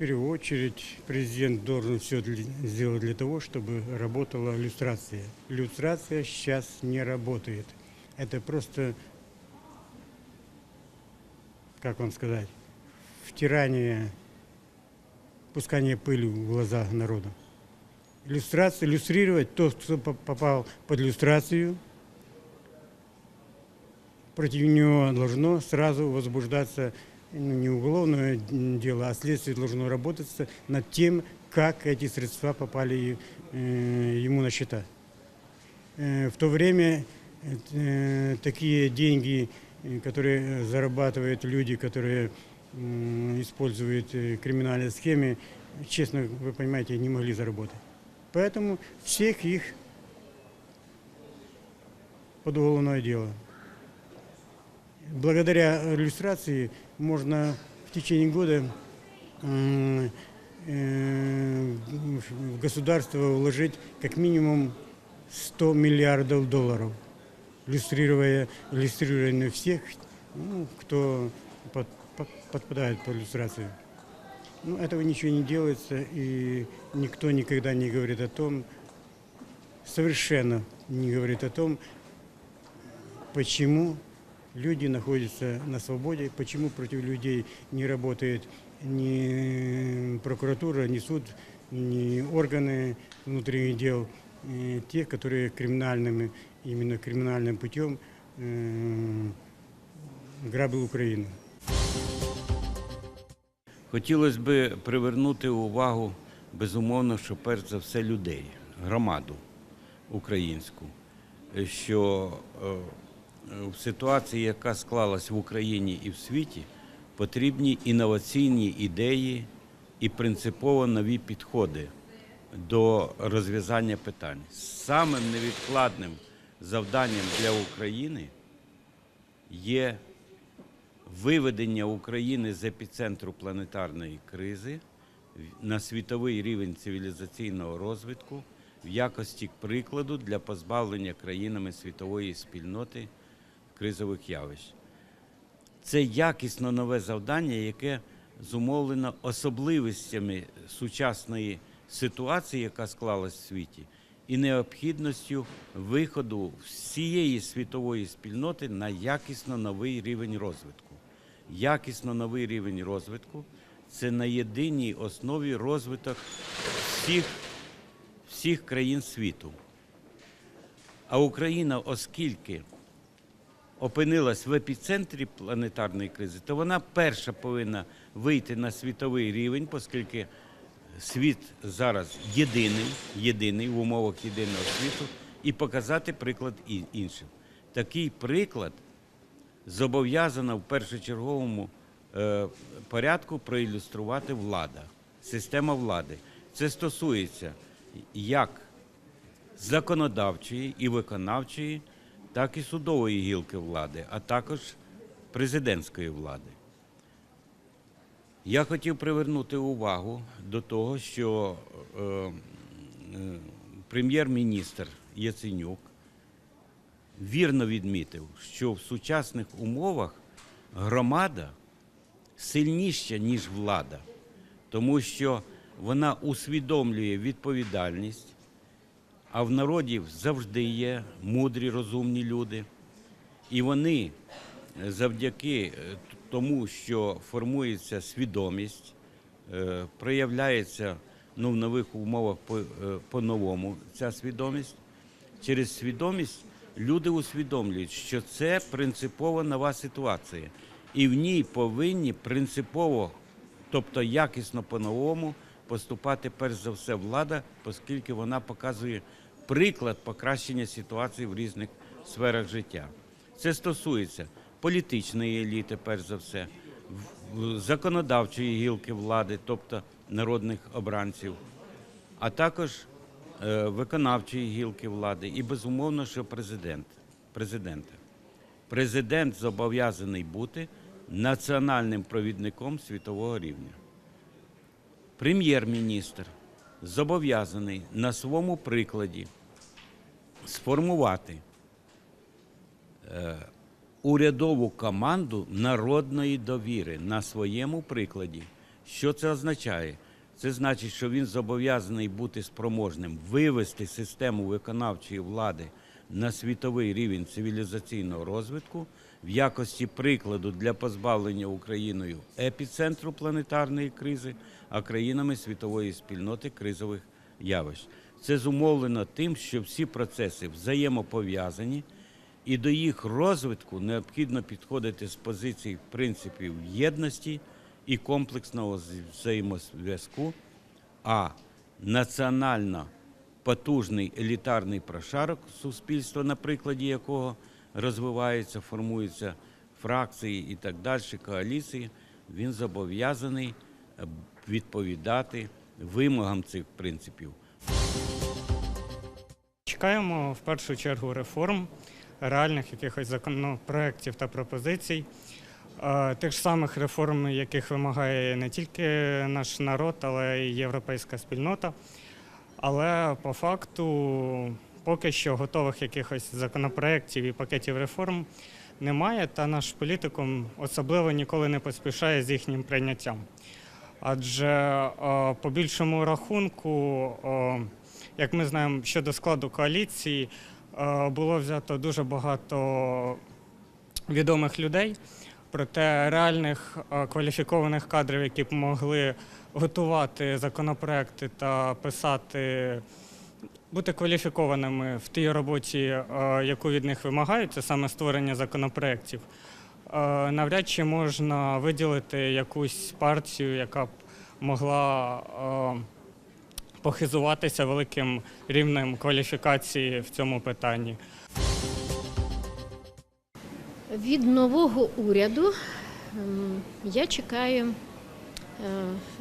первую очередь президент должен все сделать для того, чтобы работала иллюстрация. Иллюстрация сейчас не работает. Это просто, как вам сказать, втирание, пускание пыли в глаза народу. Иллюстрация, иллюстрировать то, кто по- попал под иллюстрацию, против него должно сразу возбуждаться ну, не уголовное дело, а следствие должно работать над тем, как эти средства попали э, ему на счета. Э, В то время э, такие деньги, которые зарабатывают люди, которые используют криминальные схемы, честно, вы понимаете, не могли заработать. Поэтому всех их под уголовное дело. Благодаря иллюстрации можно в течение года э, в государство вложить как минимум 100 миллиардов долларов, иллюстрируя, иллюстрируя всех, ну, кто под- под- подпадает под иллюстрацию. Ну, этого ничего не делается, и никто никогда не говорит о том, совершенно не говорит о том, почему люди находятся на свободе, почему против людей не работает ни прокуратура, ни суд, ни органы внутренних дел, э, те, которые криминальными, именно криминальным путем э, грабили Украину. Хотілося б привернути увагу, безумовно, що перш за все людей, громаду українську, що е, в ситуації, яка склалась в Україні і в світі, потрібні інноваційні ідеї і принципово нові підходи до розв'язання питань. Самим невідкладним завданням для України є виведення України з епіцентру планетарної кризи на світовий рівень цивілізаційного розвитку в якості прикладу для позбавлення країнами світової спільноти кризових явищ. Це якісно нове завдання, яке зумовлено особливостями сучасної ситуації, яка склалась в світі, і необхідністю виходу всієї світової спільноти на якісно новий рівень розвитку. Якісно новий рівень розвитку це на єдиній основі розвиток всіх, всіх країн світу. А Україна, оскільки опинилась в епіцентрі планетарної кризи, то вона перша повинна вийти на світовий рівень, оскільки світ зараз єдиний, єдиний в умовах єдиного світу, і показати приклад іншим. Такий приклад зобов'язана в першочерговому е, порядку проілюструвати влада, система влади. Це стосується як законодавчої і виконавчої, так і судової гілки влади, а також президентської влади. Я хотів привернути увагу до того, що е, е, прем'єр-міністр Яценюк вірно відмітив, що в сучасних умовах громада сильніша, ніж влада, тому що вона усвідомлює відповідальність, а в народі завжди є мудрі, розумні люди. І вони е, завдяки е, тому, що формується свідомість, е, проявляється ну, в нових умовах по- по-новому ця свідомість. Через свідомість люди усвідомлюють, що це принципово нова ситуація, і в ній повинні принципово, тобто якісно по-новому, поступати перш за все влада, оскільки вона показує приклад покращення ситуації в різних сферах життя. Це стосується політичної еліти, перш за все, законодавчої гілки влади, тобто народних обранців, а також е, виконавчої гілки влади і, безумовно, що президент, президента. Президент зобов'язаний бути національним провідником світового рівня. Прем'єр-міністр зобов'язаний на своєму прикладі сформувати е, урядову команду народної довіри на своєму прикладі, Що це означає? Це значить, що він зобов'язаний бути спроможним вивести систему виконавчої влади на світовий рівень цивілізаційного розвитку в якості прикладу для позбавлення Україною епіцентру планетарної кризи, а країнами світової спільноти кризових явищ. Це зумовлено тим, що всі процеси взаємопов'язані, і до їх розвитку необхідно підходити з позицій принципів єдності і комплексного взаємозв'язку, а національно потужний елітарний прошарок суспільства, на прикладі якого розвиваються, формуються фракції і так далі, коаліції, він зобов'язаний е, відповідати вимогам цих принципів. Чекаємо в першу чергу реформ, реальних якихось законопроєктів та пропозицій, тих самих реформ, яких вимагає не тільки наш народ, але й європейська спільнота. Але по факту поки що готових якихось законопроєктів і пакетів реформ немає, та наш політикум особливо ніколи не поспішає з їхнім прийняттям. Адже по більшому рахунку, як ми знаємо, щодо складу коаліції е, було взято дуже багато відомих людей, проте реальних е, кваліфікованих кадрів, які б могли готувати законопроекти та писати, бути кваліфікованими в тій роботі, е, яку від них вимагають, це саме створення законопроєктів. Навряд чи можна виділити якусь партію, яка б могла похизуватися великим рівнем кваліфікації в цьому питанні. Від нового уряду ем, я чекаю е,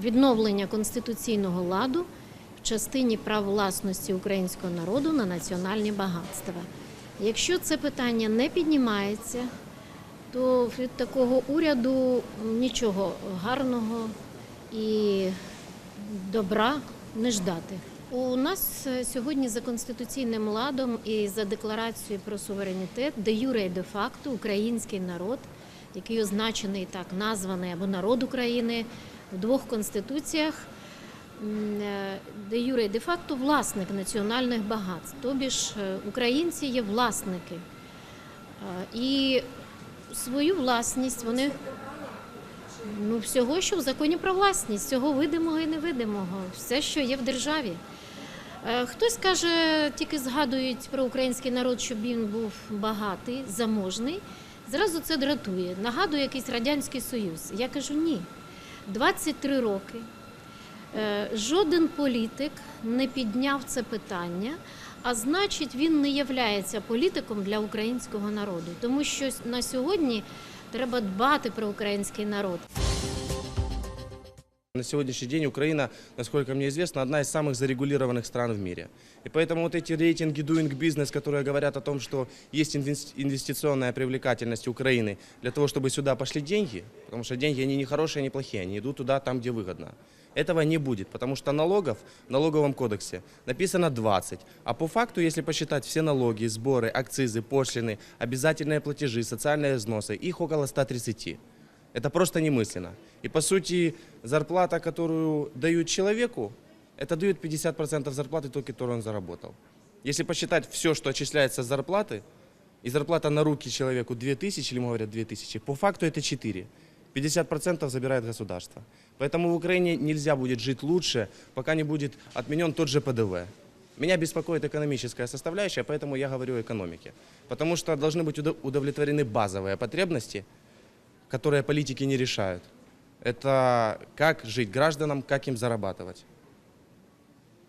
відновлення конституційного ладу в частині прав власності українського народу на національні багатства. Якщо це питання не піднімається, то від такого уряду нічого гарного і добра не ждати. У нас е, сьогодні за конституційним ладом і за декларацією про суверенітет, де юре де факто український народ, який означений так, названий або народ України в двох конституціях, е, де юре де факто власник національних багатств. Тобі ж е, українці є власники. І свою власність вони Ну, всього, що в законі про власність, всього видимого і невидимого, все, що є в державі. Е, Хтось каже, тільки згадують про український народ, щоб він був багатий, заможний. Зразу це дратує. Нагадує якийсь Радянський Союз. Я кажу ні. 23 роки. Е, Жоден політик не підняв це питання, а значить, він не являється політиком для українського народу. Тому що на сьогодні треба дбати про український народ. На сегодняшний день Украина, насколько мне известно, одна из самых зарегулированных стран в мире. И поэтому вот эти рейтинги Doing Business, которые говорят о том, что есть инвес- инвестиционная привлекательность Украины для того, чтобы сюда пошли деньги, потому что деньги, они не хорошие, не плохие, они идут туда, там, где выгодно. Этого не будет, потому что налогов в налоговом кодексе написано 20. А по факту, если посчитать все налоги, сборы, акцизы, пошлины, обязательные платежи, социальные взносы, их около 130. Это просто немысленно. И по сути, зарплата, которую дают человеку, это дают 50% зарплаты той, которую он заработал. Если посчитать все, что отчисляется с зарплаты, и зарплата на руки человеку 2000, или ему говорят 2000, по факту это 4. 50% забирает государство. Поэтому в Украине нельзя будет жить лучше, пока не будет отменен тот же ПДВ. Меня беспокоит экономическая составляющая, поэтому я говорю о экономике. Потому что должны быть удов- удовлетворены базовые потребности, которые политики не решают. Это как жить гражданам, как им зарабатывать.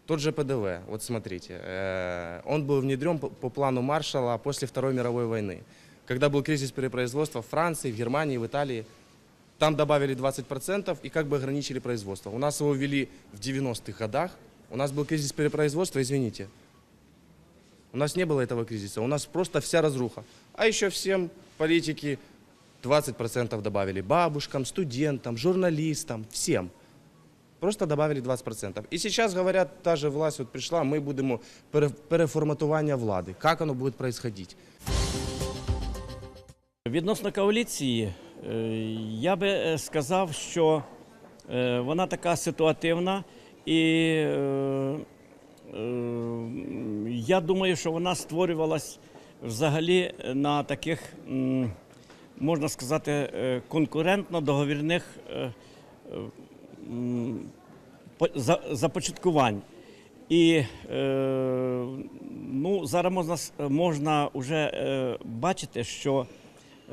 Тот же ПДВ, вот смотрите, э, он был внедрен по- плану Маршалла после Второй мировой войны. Когда был кризис перепроизводства в Франции, в Германии, в Италии, там добавили 20% и как бы ограничили производство. У нас его ввели в 90-х годах, у нас был кризис перепроизводства, извините. У нас не было этого кризиса, у нас просто вся разруха. А еще всем политики 20% добавили бабушкам, студентам, журналистам, всем. Просто добавили 20%. І сейчас говорят, та же власть от прийшла, ми будемо пере- переформатування влади. Як воно буде происходить? Відносно коаліції, е, я би е, сказав, що Е, Вона така ситуативна і е, е, я думаю, що вона створювалась взагалі на таких, можна сказати, е, е, е, по- за- започаткувань. І е, ну, зараз можна, можна вже е, бачити, що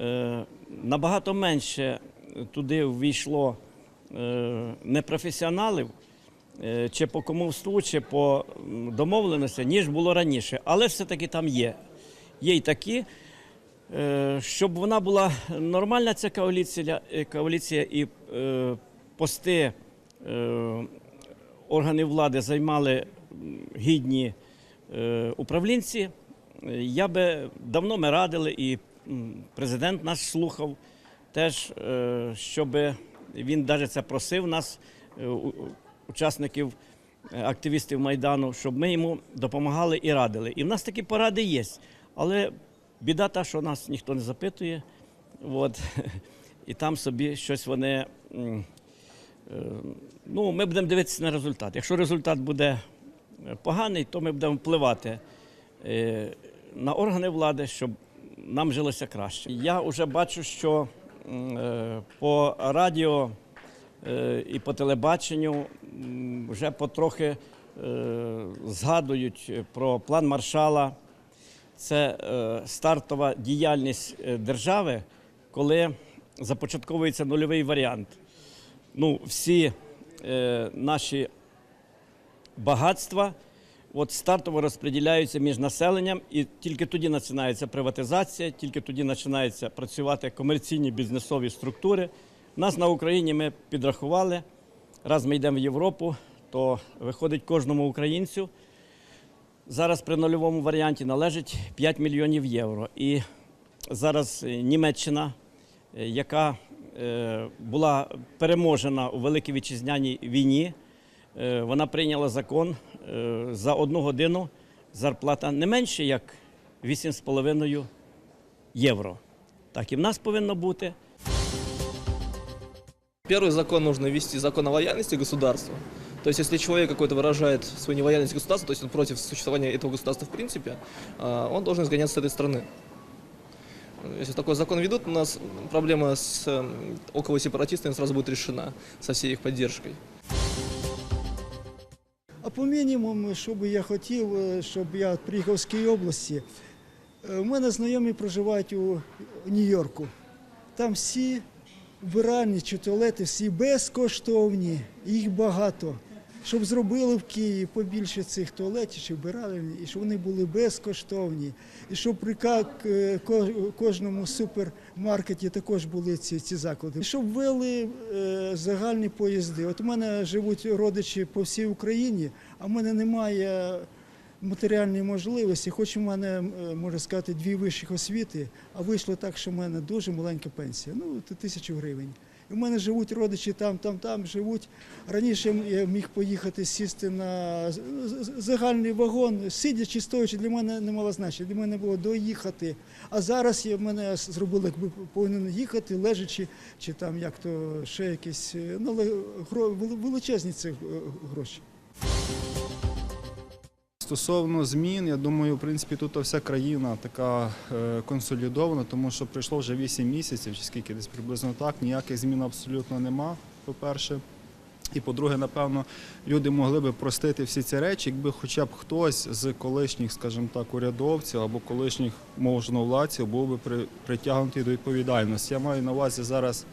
е, набагато менше туди ввійшло е, непрофесіоналів, е, чи по комовству, чи по домовленості, ніж було раніше. Але все-таки там є. Є й такі. Е, Щоб вона була нормальна, ця коаліція, коаліція і пости органи влади займали гідні управлінці, я би давно ми радили, і президент наш слухав теж, е, щоб він навіть це просив нас, е, учасників, е, активістів Майдану, щоб ми йому допомагали і радили. І в нас такі поради є. Але біда та, що нас ніхто не запитує. От. І там собі щось вони. Ну, ми будемо дивитися на результат. Якщо результат буде поганий, то ми будемо впливати на органи влади, щоб нам жилося краще. Я вже бачу, що е, по радіо е, і по телебаченню вже потрохи е, згадують про план маршала. Це стартова діяльність держави, коли започатковується нульовий варіант. Ну, всі наші багатства от стартово розподіляються між населенням, і тільки тоді починається приватизація, тільки тоді починаються працювати комерційні бізнесові структури. Нас на Україні ми підрахували. Раз ми йдемо в Європу, то виходить кожному українцю. Зараз при нульовому варіанті належить 5 мільйонів євро. І зараз е, Німеччина, е, яка е, була переможена у Великій Вітчизняній війні, вона прийняла закон е, за одну годину зарплата не менше як 8,5 євро. Так і в нас повинно бути. Первый закон нужно ввести закон о лояльности государству. То есть, если человек какой-то выражает свою нелояльность государству, то есть он против существования этого государства в принципе, а, он должен изгоняться с этой страны. Если такой закон ведут, у нас проблема с эм, около сепаратистами сразу будет решена со всей их поддержкой. А по мінімуму, що би я хотів, е, щоб я приїхав з Києвої області. Е, У мене знайомі проживають у Нью-Йорку. Там всі вбиральні чи туалети, всі безкоштовні, їх багато. Щоб зробили в Києві побільше цих туалетів чи вбиральні, і щоб вони були безкоштовні. І щоб при е, ко- кожному супермаркеті також були ці, ці заклади. І щоб ввели е, загальні поїзди. От у мене живуть родичі по всій Україні, а в мене немає матеріальної можливості. Хоч у мене, е, можна сказати, дві вищих освіти, а вийшло так, що в мене дуже маленька пенсія. Ну, тисячу гривень. В мене живуть родичі там, там, там живуть. Раніше я міг поїхати сісти на загальний вагон, сидячи, стоячи, для мене не мало значення. Для мене було доїхати. А зараз я мене зробили, якби повинен їхати, лежачи, чи там як то ще якісь е, ну, величезні ці е, гроші. Стосовно змін, я думаю, в принципі, тут вся країна така е, консолідована, тому що пройшло вже 8 місяців, чи скільки десь приблизно так. Ніяких змін абсолютно нема, по-перше. І по-друге, напевно, люди могли би простити всі ці речі, якби хоча б хтось з колишніх, скажімо так, урядовців або колишніх можновладців був би при, притягнутий до відповідальності. Я маю на увазі зараз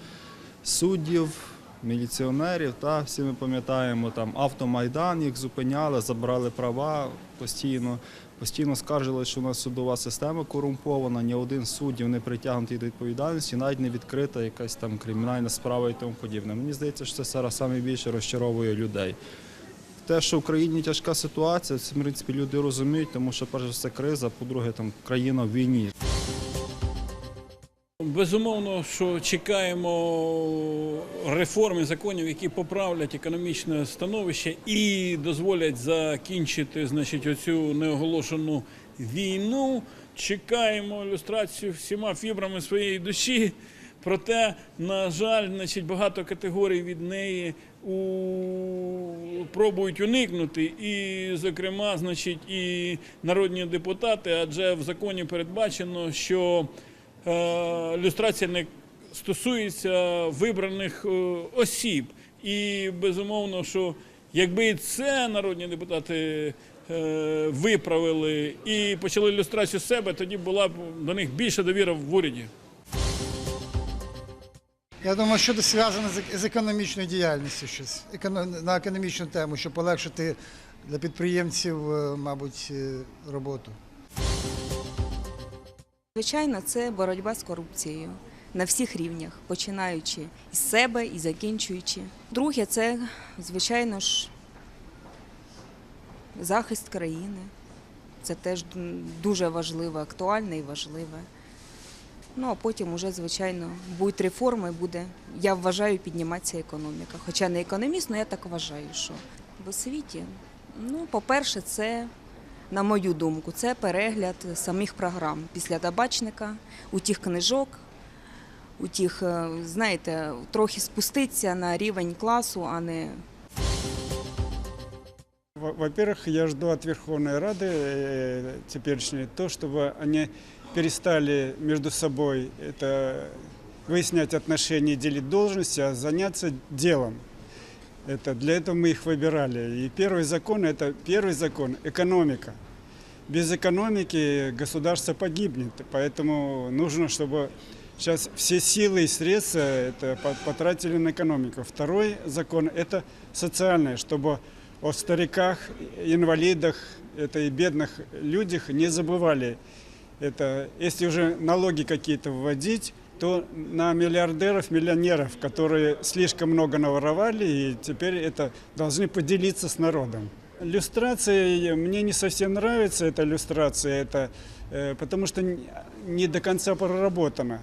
суддів, міліціонерів. Та всі ми пам'ятаємо там автомайдан, їх зупиняли, забрали права постійно. Постійно скаржили, що у нас судова система корумпована, ні один суддів не притягнутий до відповідальності, навіть не відкрита якась там кримінальна справа і тому подібне. Мені здається, що це зараз найбільше розчаровує людей. Те, що в країні тяжка ситуація, це в принципі люди розуміють, тому що перш за все криза, по-друге, там країна в війні. Безумовно, що чекаємо реформи законів, які поправлять економічне становище і дозволять закінчити значить, оцю неоголошену війну. Чекаємо ілюстрацію всіма фібрами своєї душі. Проте, на жаль, значить, багато категорій від неї у... пробують уникнути. І, зокрема, значить, і народні депутати, адже в законі передбачено, що люстрація не стосується вибраних е, осіб. І безумовно, що якби і це народні депутати е, виправили і почали ілюстрацію з себе, тоді була б до них більша довіра в уряді. Я думаю, що це зв'язано з- економічною діяльністю щось, на економічну тему, щоб полегшити для підприємців, е, мабуть, е, роботу. Звичайно, це боротьба з корупцією на всіх рівнях, починаючи із себе і закінчуючи. Друге, це, звичайно ж, захист країни. Це теж дуже важливе, актуальне і важливе. Ну а потім уже, звичайно, будуть реформи, буде, я вважаю, підніматися економіка. Хоча не економіст, але я так вважаю, що в освіті, ну, по-перше, це на мою думку, це перегляд самих програм після табачника, у тих книжок, у тих, е, знаєте, трохи спуститися на рівень класу, а не Во- Во-первых, я жду от Верховной Рады э, теперешней то, чтобы они перестали между собой это выяснять отношения, делить должности, а заняться делом. Это, для этого мы их выбирали. И первый закон – это первый закон – экономика. Без экономики государство погибнет. Поэтому нужно, чтобы сейчас все силы и средства это по- потратили на экономику. Второй закон – это социальное, чтобы о стариках, инвалидах это и бедных людях не забывали. Это, если уже налоги какие-то вводить, то на миллиардеров, миллионеров, которые слишком много наворовали, и теперь это должны поделиться с народом. Люстрация, мне не совсем нравится эта люстрация, это, э, потому что н- не до конца проработана.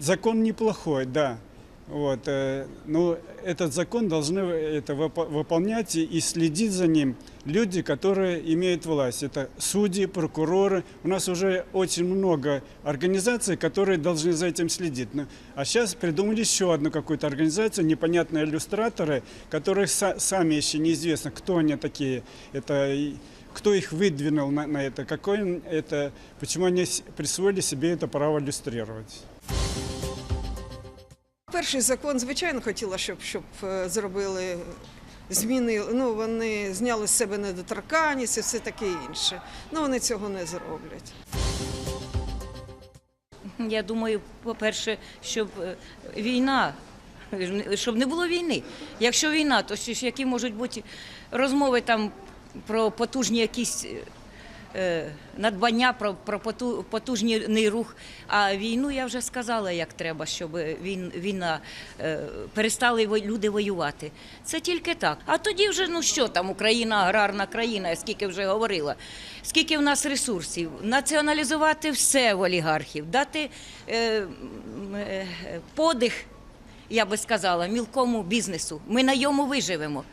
Закон неплохой, да. Вот, э, но этот закон должны это выпо- выполнять и, и следить за ним люди, которые имеют власть. Это судьи, прокуроры. У нас уже очень много организаций, которые должны за этим следить. Но- а сейчас придумали еще одну какую-то организацию, непонятные иллюстраторы, которые са- сами еще неизвестно, кто они такие. Это и кто их выдвинул на, на это, какой он это, почему они с- присвоили себе это право иллюстрировать. Перший закон, звичайно, хотіла, щоб, щоб е, зробили зміни. Ну, вони зняли з себе недоторканність і все таке інше. Ну, вони цього не зроблять. Я думаю, по-перше, щоб е, війна, щоб не було війни. Якщо війна, то які можуть бути розмови там про потужні якісь е, надбання, про, про поту- потужний рух. А війну я вже сказала, як треба, щоб він, війна е, перестали люди воювати. Це тільки так. А тоді вже ну що там, Україна аграрна країна, скільки вже говорила. Скільки в нас ресурсів, націоналізувати все в олігархів, дати е, е, подих, я би сказала, мілкому бізнесу. Ми на йому виживемо.